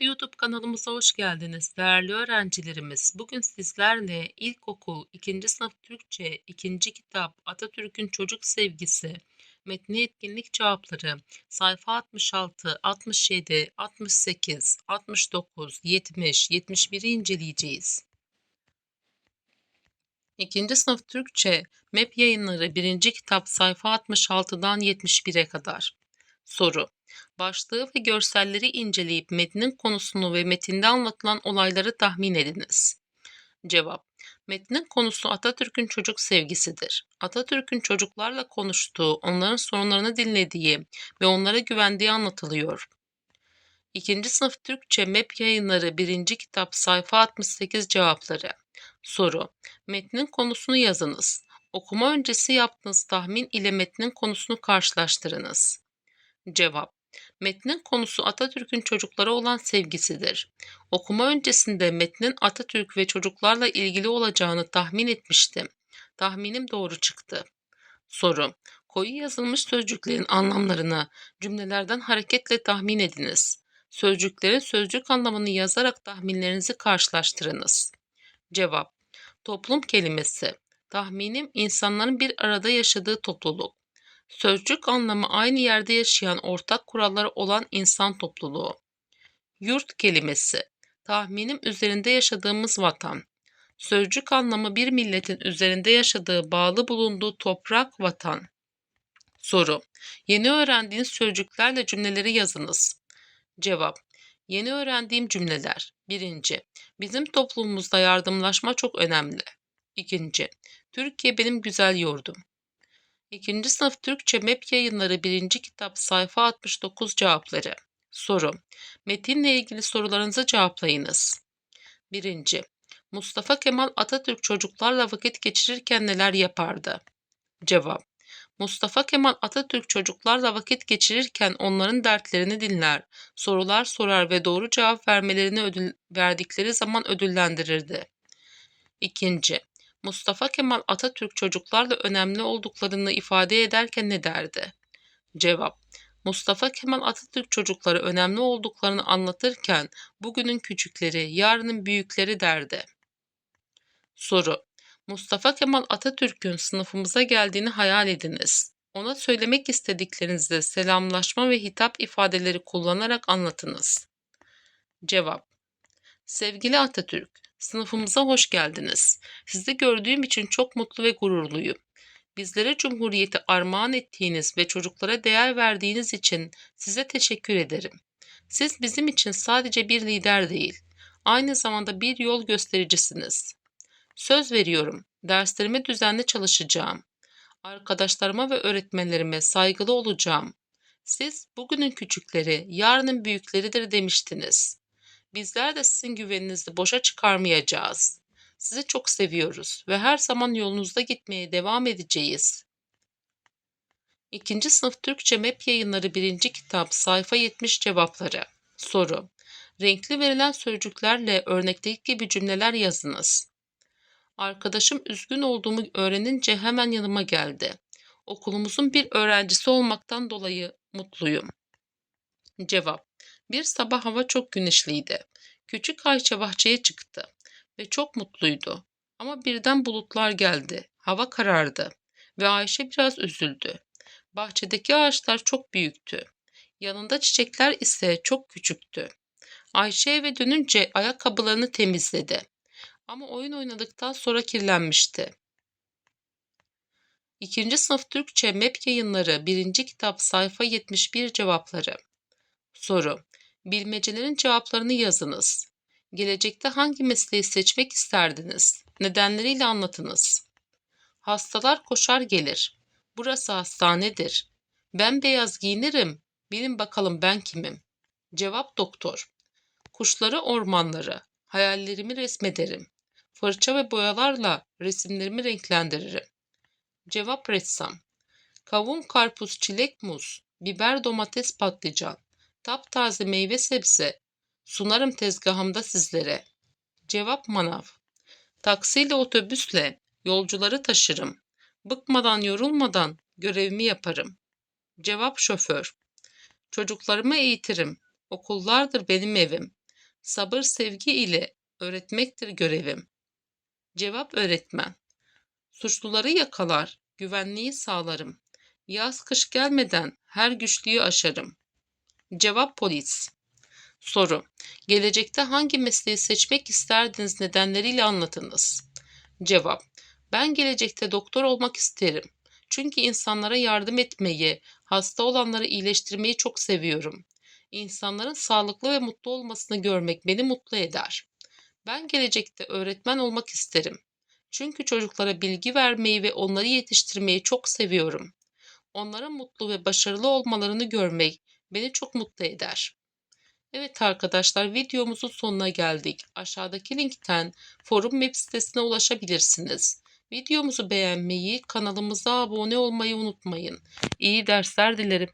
YouTube kanalımıza hoş geldiniz değerli öğrencilerimiz. Bugün sizlerle ilkokul 2. sınıf Türkçe 2. kitap Atatürk'ün Çocuk Sevgisi metni etkinlik cevapları sayfa 66, 67, 68, 69, 70, 71'i inceleyeceğiz. 2. sınıf Türkçe MEP yayınları 1. kitap sayfa 66'dan 71'e kadar. Soru Başlığı ve görselleri inceleyip metnin konusunu ve metinde anlatılan olayları tahmin ediniz. Cevap Metnin konusu Atatürk'ün çocuk sevgisidir. Atatürk'ün çocuklarla konuştuğu, onların sorunlarını dinlediği ve onlara güvendiği anlatılıyor. 2. sınıf Türkçe MEP yayınları 1. kitap sayfa 68 cevapları. Soru Metnin konusunu yazınız. Okuma öncesi yaptığınız tahmin ile metnin konusunu karşılaştırınız. Cevap Metnin konusu Atatürk'ün çocuklara olan sevgisidir. Okuma öncesinde metnin Atatürk ve çocuklarla ilgili olacağını tahmin etmiştim. Tahminim doğru çıktı. Soru Koyu yazılmış sözcüklerin anlamlarını cümlelerden hareketle tahmin ediniz. Sözcüklerin sözcük anlamını yazarak tahminlerinizi karşılaştırınız. Cevap Toplum kelimesi Tahminim insanların bir arada yaşadığı topluluk. Sözcük anlamı aynı yerde yaşayan ortak kuralları olan insan topluluğu. Yurt kelimesi. Tahminim üzerinde yaşadığımız vatan. Sözcük anlamı bir milletin üzerinde yaşadığı bağlı bulunduğu toprak vatan. Soru. Yeni öğrendiğiniz sözcüklerle cümleleri yazınız. Cevap. Yeni öğrendiğim cümleler. Birinci. Bizim toplumumuzda yardımlaşma çok önemli. İkinci. Türkiye benim güzel yurdum. İkinci sınıf Türkçe MEP yayınları 1. kitap sayfa 69 cevapları. Soru. Metinle ilgili sorularınızı cevaplayınız. 1. Mustafa Kemal Atatürk çocuklarla vakit geçirirken neler yapardı? Cevap. Mustafa Kemal Atatürk çocuklarla vakit geçirirken onların dertlerini dinler, sorular sorar ve doğru cevap vermelerini ödül verdikleri zaman ödüllendirirdi. İkinci, Mustafa Kemal Atatürk çocuklarla önemli olduklarını ifade ederken ne derdi? Cevap Mustafa Kemal Atatürk çocukları önemli olduklarını anlatırken bugünün küçükleri, yarının büyükleri derdi. Soru Mustafa Kemal Atatürk'ün sınıfımıza geldiğini hayal ediniz. Ona söylemek istediklerinizi selamlaşma ve hitap ifadeleri kullanarak anlatınız. Cevap Sevgili Atatürk, sınıfımıza hoş geldiniz. Sizi gördüğüm için çok mutlu ve gururluyum. Bizlere Cumhuriyeti armağan ettiğiniz ve çocuklara değer verdiğiniz için size teşekkür ederim. Siz bizim için sadece bir lider değil, aynı zamanda bir yol göstericisiniz. Söz veriyorum, derslerime düzenli çalışacağım. Arkadaşlarıma ve öğretmenlerime saygılı olacağım. Siz bugünün küçükleri, yarının büyükleridir demiştiniz. Bizler de sizin güveninizi boşa çıkarmayacağız. Sizi çok seviyoruz ve her zaman yolunuzda gitmeye devam edeceğiz. İkinci sınıf Türkçe MEP yayınları birinci kitap sayfa 70 cevapları. Soru. Renkli verilen sözcüklerle örnekteki gibi cümleler yazınız. Arkadaşım üzgün olduğumu öğrenince hemen yanıma geldi. Okulumuzun bir öğrencisi olmaktan dolayı mutluyum. Cevap. Bir sabah hava çok güneşliydi. Küçük Ayça bahçeye çıktı ve çok mutluydu. Ama birden bulutlar geldi. Hava karardı ve Ayşe biraz üzüldü. Bahçedeki ağaçlar çok büyüktü. Yanında çiçekler ise çok küçüktü. Ayşe eve dönünce ayakkabılarını temizledi. Ama oyun oynadıktan sonra kirlenmişti. İkinci sınıf Türkçe MEP yayınları 1. kitap sayfa 71 cevapları. Soru. Bilmecelerin cevaplarını yazınız. Gelecekte hangi mesleği seçmek isterdiniz? Nedenleriyle anlatınız. Hastalar koşar gelir. Burası hastanedir. Ben beyaz giyinirim. Bilin bakalım ben kimim? Cevap doktor. Kuşları ormanları. Hayallerimi resmederim. Fırça ve boyalarla resimlerimi renklendiririm. Cevap ressam. Kavun, karpuz, çilek, muz, biber, domates, patlıcan, taptaze meyve sebze sunarım tezgahımda sizlere. Cevap manav. Taksiyle otobüsle yolcuları taşırım. Bıkmadan yorulmadan görevimi yaparım. Cevap şoför. Çocuklarımı eğitirim. Okullardır benim evim. Sabır sevgi ile öğretmektir görevim. Cevap öğretmen. Suçluları yakalar, güvenliği sağlarım. Yaz kış gelmeden her güçlüğü aşarım. Cevap polis. Soru. Gelecekte hangi mesleği seçmek isterdiniz nedenleriyle anlatınız. Cevap. Ben gelecekte doktor olmak isterim. Çünkü insanlara yardım etmeyi, hasta olanları iyileştirmeyi çok seviyorum. İnsanların sağlıklı ve mutlu olmasını görmek beni mutlu eder. Ben gelecekte öğretmen olmak isterim. Çünkü çocuklara bilgi vermeyi ve onları yetiştirmeyi çok seviyorum. Onların mutlu ve başarılı olmalarını görmek beni çok mutlu eder. Evet arkadaşlar videomuzun sonuna geldik. Aşağıdaki linkten forum web sitesine ulaşabilirsiniz. Videomuzu beğenmeyi, kanalımıza abone olmayı unutmayın. İyi dersler dilerim.